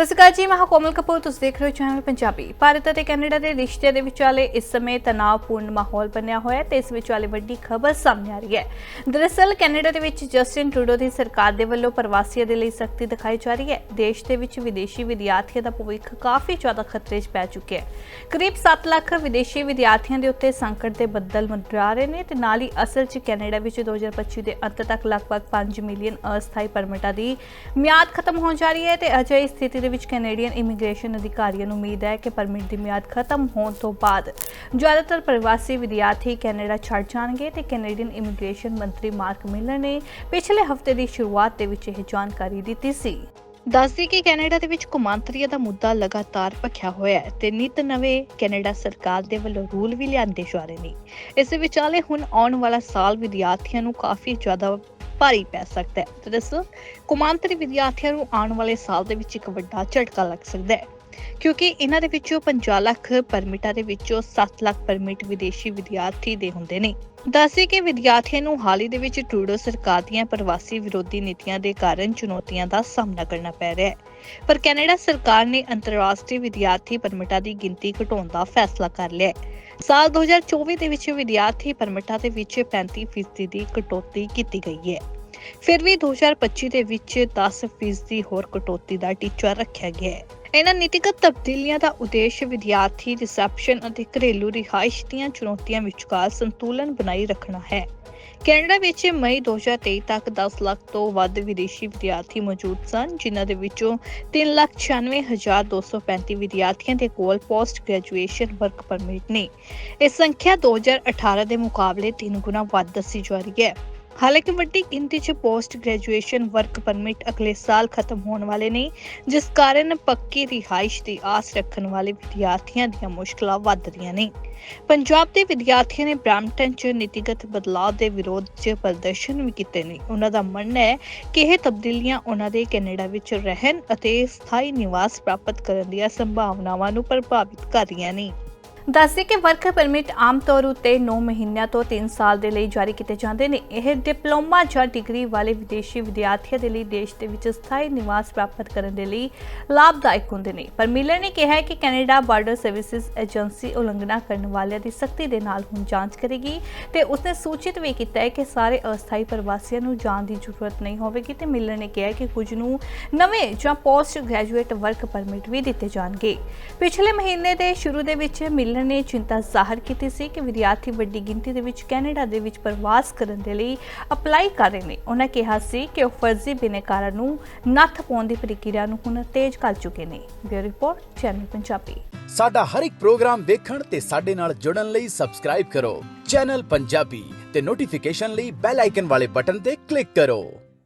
ਸਤਿ ਸ਼੍ਰੀ ਅਕਾਲ ਜੀ, ਮੈਂ ਹਾਂ ਕੋਮਲ ਕਪੂਰ, ਤੁਸੀਂ ਦੇਖ ਰਹੇ ਹੋ ਚੈਨਲ ਪੰਜਾਬੀ। ਭਾਰਤ ਅਤੇ ਕੈਨੇਡਾ ਦੇ ਰਿਸ਼ਤੇ ਦੇ ਵਿਚਾਲੇ ਇਸ ਸਮੇਂ ਤਣਾਅਪੂਰਨ ਮਾਹੌਲ ਬਣਿਆ ਹੋਇਆ ਹੈ ਤੇ ਇਸ ਵਿਚਾਲੇ ਵੱਡੀ ਖਬਰ ਸਾਹਮਣੇ ਆ ਰਹੀ ਹੈ। ਦਰਅਸਲ, ਕੈਨੇਡਾ ਦੇ ਵਿੱਚ ਜਸਟਿਨ ਟਰੂਡੋ ਦੀ ਸਰਕਾਰ ਦੇ ਵੱਲੋਂ ਪ੍ਰਵਾਸੀਆਂ ਦੇ ਲਈ ਸਖਤੀ ਦਿਖਾਈ ਜਾ ਰਹੀ ਹੈ। ਦੇਸ਼ ਦੇ ਵਿੱਚ ਵਿਦੇਸ਼ੀ ਵਿਦਿਆਰਥੀਆਂ ਦਾ ਭਵਿੱਖ ਕਾਫੀ ਜ਼ਿਆਦਾ ਖਤਰੇ 'ਚ ਪੈ ਚੁੱਕਿਆ ਹੈ। ਕਰੀਬ 7 ਲੱਖ ਵਿਦੇਸ਼ੀ ਵਿਦਿਆਰਥੀਆਂ ਦੇ ਉੱਤੇ ਸੰਕਟ ਦੇ ਬੱਦਲ ਮੰਡਰਾ ਰਹੇ ਨੇ ਤੇ ਨਾਲ ਹੀ ਅਸਲ 'ਚ ਕੈਨੇਡਾ ਵਿੱਚ 2025 ਦੇ ਅੰਤ ਤੱਕ ਲਗਭਗ 5 ਮਿਲੀਅਨ ਅਸਥਾਈ ਪਰਮਿਟਾਂ ਦੀ ਮਿਆਦ ਖਤਮ ਹੋਣ ਜਾ ਰਹੀ ਹੈ ਤੇ ਅਜਿਹੀ ਸਥਿਤੀ ਦੇ ਵਿੱਚ ਕੈਨੇਡੀਅਨ ਇਮੀਗ੍ਰੇਸ਼ਨ ਅਧਿਕਾਰੀਆਂ ਨੂੰ ਉਮੀਦ ਹੈ ਕਿ ਪਰਮਿਟ ਦੀ ਮਿਆਦ ਖਤਮ ਹੋਣ ਤੋਂ ਬਾਅਦ ਜ਼ਿਆਦਾਤਰ ਪ੍ਰਵਾਸੀ ਵਿਦਿਆਰਥੀ ਕੈਨੇਡਾ ਛੱਡ ਜਾਣਗੇ ਤੇ ਕੈਨੇਡੀਅਨ ਇਮੀਗ੍ਰੇਸ਼ਨ ਮੰਤਰੀ ਮਾਰਕ ਮਿਲਰ ਨੇ ਪਿਛਲੇ ਹਫ਼ਤੇ ਦੀ ਸ਼ੁਰੂਆਤ ਦੇ ਵਿੱਚ ਇਹ ਜਾਣਕਾਰੀ ਦਿੱਤੀ ਸੀ। ਦੱਸਦੀ ਕਿ ਕੈਨੇਡਾ ਦੇ ਵਿੱਚ ਕੁਮਾਂਤਰੀਆਂ ਦਾ ਮੁੱਦਾ ਲਗਾਤਾਰ ਭਖਿਆ ਹੋਇਆ ਹੈ ਤੇ ਨਿਤ ਨਵੇਂ ਕੈਨੇਡਾ ਸਰਕਾਰ ਦੇ ਵੱਲੋਂ ਰੂਲ ਵੀ ਲਿਆਂਦੇ ਜਾ ਰਹੇ ਨੇ। ਇਸ ਵਿਚਾਲੇ ਹੁਣ ਆਉਣ ਵਾਲਾ ਸਾਲ ਵਿਦਿਆਰਥੀਆਂ ਨੂੰ ਕਾਫੀ ਜ਼ਿਆਦਾ ਭਾਰੀ ਪੈ ਸਕਦਾ ਹੈ। ਤੇ ਦੱਸੋ, ਕੁਮਾਂਤਰੀ ਵਿਦਿਆਰਥੀਆਂ ਨੂੰ ਆਉਣ ਵਾਲੇ ਸਾਲ ਦੇ ਵਿੱਚ ਇੱਕ ਵੱਡਾ ਝਟਕਾ ਲੱਗ ਸਕਦਾ ਹੈ। ਕਿਉਂਕਿ ਇਹਨਾਂ ਦੇ ਵਿੱਚੋਂ 50 ਲੱਖ ਪਰਮਿਟਾਂ ਦੇ ਵਿੱਚੋਂ 7 ਲੱਖ ਪਰਮਿਟ ਵਿਦੇਸ਼ੀ ਵਿਦਿਆਰਥੀ ਦੇ ਹੁੰਦੇ ਨੇ। ਦੱਸੀ ਕਿ ਵਿਦਿਆਰਥੀਆਂ ਨੂੰ ਹਾਲ ਹੀ ਦੇ ਵਿੱਚ ਟਰੂਡੋ ਸਰਕਾਰ ਦੀਆਂ ਪ੍ਰਵਾਸੀ ਵਿਰੋਧੀ ਨੀਤੀਆਂ ਦੇ ਕਾਰਨ ਚੁਣੌਤੀਆਂ ਦਾ ਸਾਹਮਣਾ ਕਰਨਾ ਪੈ ਰਿਹਾ ਹੈ। ਪਰ ਕੈਨੇਡਾ ਸਰਕਾਰ ਨੇ ਅੰਤਰਰਾਸ਼ਟਰੀ ਵਿਦਿਆਰਥੀ ਪਰਮਿਟਾਂ ਦੀ ਗਿਣਤੀ ਘਟਾਉਣ ਦਾ ਫੈਸਲਾ ਕਰ ਲਿਆ ਹੈ। ਸਾਲ 2024 ਦੇ ਵਿੱਚ ਵਿਦਿਆਰਥੀ ਪਰਮਿਟਾਂ ਦੇ ਵਿੱਚ 35% ਦੀ ਕਟੌਤੀ ਕੀਤੀ ਗਈ ਹੈ। ਫਿਰ ਵੀ 2025 ਦੇ ਵਿੱਚ 10% ਦੀ ਹੋਰ ਕਟੌਤੀ ਦਾ ਟੀਚਾ ਰੱਖਿਆ ਗਿਆ ਹੈ। ਇਹਨਾਂ ਨੀਤੀਗਤ ਤਬਦੀਲੀਆਂ ਦਾ ਉਦੇਸ਼ ਵਿਦਿਆਰਥੀ ਰਿਸੈਪਸ਼ਨ ਅਤੇ ਘਰੇਲੂ ਰਿਹਾਇਸ਼ ਦੀਆਂ ਚੁਣੌਤੀਆਂ ਵਿਚਕਾਰ ਸੰਤੁਲਨ ਬਣਾਈ ਰੱਖਣਾ ਹੈ। ਕੈਨੇਡਾ ਵਿੱਚ ਮਈ 2023 ਤੱਕ 10 ਲੱਖ ਤੋਂ ਵੱਧ ਵਿਦੇਸ਼ੀ ਵਿਦਿਆਰਥੀ ਮੌਜੂਦ ਸਨ, ਜਿਨ੍ਹਾਂ ਦੇ ਵਿੱਚੋਂ 396235 ਵਿਦਿਆਰਥੀਆਂ ਦੇ ਕੋਲ ਪੋਸਟ ਗ੍ਰੈਜੂਏਸ਼ਨ ਵਰਕ ਪਰਮਿਟ ਨੇ। ਇਹ ਸੰਖਿਆ 2018 ਦੇ ਮੁਕਾਬਲੇ 3 ਗੁਣਾ ਵੱਧ ਦੱਸੀ ਜਾ ਰਹੀ ਹੈ। ਹਾਲਾਂਕਿ ਵੱਡੀ ਗਿਣਤੀ 'ਚ ਪੋਸਟ ਗ੍ਰੈਜੂਏਸ਼ਨ ਵਰਕ ਪਰਮਿਟ ਅਗਲੇ ਸਾਲ ਖਤਮ ਹੋਣ ਵਾਲੇ ਨੇ, ਜਿਸ ਕਾਰਨ ਪੱਕੀ ਰਿਹਾਇਸ਼ ਦੀ ਆਸ ਰੱਖਣ ਵਾਲੇ ਵਿਦਿਆਰਥੀਆਂ ਦੀਆਂ ਮੁਸ਼ਕਲਾਂ ਵੱਧ ਰਹੀਆਂ ਨੇ। ਪੰਜਾਬ ਦੇ ਵਿਦਿਆਰਥੀਆਂ ਨੇ ਬ੍ਰਾਂਪਟਨ 'ਚ ਨੀਤੀਗਤ ਬਦਲਾਅ ਦੇ ਵਿਰੋਧ 'ਚ ਪ੍ਰਦਰਸ਼ਨ ਵੀ ਕੀਤੇ ਨੇ। ਉਹਨਾਂ ਦਾ ਮੰਨਣਾ ਹੈ ਕਿ ਇਹ ਤਬਦੀਲੀਆਂ ਉਹਨਾਂ ਦੇ ਕੈਨੇਡਾ ਵਿੱਚ ਰਹਿਣ ਅਤੇ ਸਥਾਈ ਨਿਵਾਸ ਪ੍ਰਾਪਤ ਕਰਨ ਦੀਆਂ ਸੰਭਾਵਨਾਵਾਂ ਨੂੰ ਪ੍ਰਭਾਵਿਤ ਕਰ ਰਹੀਆਂ ਨੇ। ਦੱਸਦੇ ਕਿ ਵਰਕ ਪਰਮਿਟ ਆਮ ਤੌਰ ਉੱਤੇ 9 ਮਹੀਨਿਆਂ ਤੋਂ 3 ਸਾਲ ਦੇ ਲਈ ਜਾਰੀ ਕੀਤੇ ਜਾਂਦੇ ਨੇ। ਇਹ ਡਿਪਲੋਮਾ ਜਾਂ ਡਿਗਰੀ ਵਾਲੇ ਵਿਦੇਸ਼ੀ ਵਿਦਿਆਰਥੀਆਂ ਦੇ ਲਈ ਦੇਸ਼ ਦੇ ਵਿੱਚ ਸਥਾਈ ਨਿਵਾਸ ਪ੍ਰਾਪਤ ਕਰਨ ਦੇ ਲਈ ਲਾਭਦਾਇਕ ਹੁੰਦੇ ਨੇ। ਪਰ ਮਿਲਰ ਨੇ ਕਿਹਾ ਕਿ ਕੈਨੇਡਾ ਬਾਰਡਰ ਸਰਵਿਸਿਜ਼ ਏਜੰਸੀ ਉਲੰਘਣਾ ਕਰਨ ਵਾਲਿਆਂ ਦੀ ਸਖਤੀ ਦੇ ਨਾਲ ਹੁਣ ਜਾਂਚ ਕਰੇਗੀ ਤੇ ਉਸਨੇ ਸੂਚਿਤ ਵੀ ਕੀਤਾ ਹੈ ਕਿ ਸਾਰੇ ਅਸਥਾਈ ਪ੍ਰਵਾਸੀਆਂ ਨੂੰ ਜਾਣ ਦੀ ਜ਼ਰੂਰਤ ਨਹੀਂ ਹੋਵੇਗੀ ਤੇ ਮਿਲਰ ਨੇ ਕਿਹਾ ਕਿ ਕੁਝ ਨੂੰ ਨਵੇਂ ਜਾਂ ਪੋਸਟ ਗ੍ਰੈਜੂਏਟ ਵਰਕ ਪਰਮਿਟ ਵੀ ਦਿੱਤੇ ਜਾਣਗੇ। ਪਿਛਲੇ ਮਹੀਨੇ ਦੇ ਸ਼ੁਰੂ ਦੇ ਵਿੱਚ ਮਿਲਰ ਨੇ ਚਿੰਤਾ ਜ਼ਾਹਰ ਕੀਤੀ ਸੀ ਕਿ ਵਿਦਿਆਰਥੀ ਵੱਡੀ ਗਿਣਤੀ ਦੇ ਵਿੱਚ ਕੈਨੇਡਾ ਦੇ ਵਿੱਚ ਪ੍ਰਵਾਸ ਕਰਨ ਦੇ ਲਈ ਅਪਲਾਈ ਕਰ ਰਹੇ ਨੇ। ਉਹਨਾਂ ਕਿਹਾ ਸੀ ਕਿ ਉਹ ਫਰਜ਼ੀ ਬਿਨੇਕਾਰਾਂ ਨੂੰ ਨੱਥ ਪਾਉਣ ਦੀ ਪ੍ਰਕਿਰਿਆ ਨੂੰ ਹੁਣ ਤੇਜ਼ ਕਰ ਚੁੱਕੇ ਨੇ। Bureau report, channel Punjabi. ਸਾਡਾ ਹਰ ਇੱਕ ਪ੍ਰੋਗਰਾਮ ਦੇਖਣ ਤੇ ਸਾਡੇ ਨਾਲ ਜੁੜਨ ਲਈ ਸਬਸਕ੍ਰਾਈਬ ਕਰੋ। ਚੈਨਲ ਪੰਜਾਬੀ ਤੇ ਨੋਟੀਫਿਕੇਸ਼ਨ ਲਈ ਬੈਲ ਆਈਕਨ ਵਾਲੇ ਬਟਨ ਤੇ ਕਲਿੱਕ ਕਰੋ।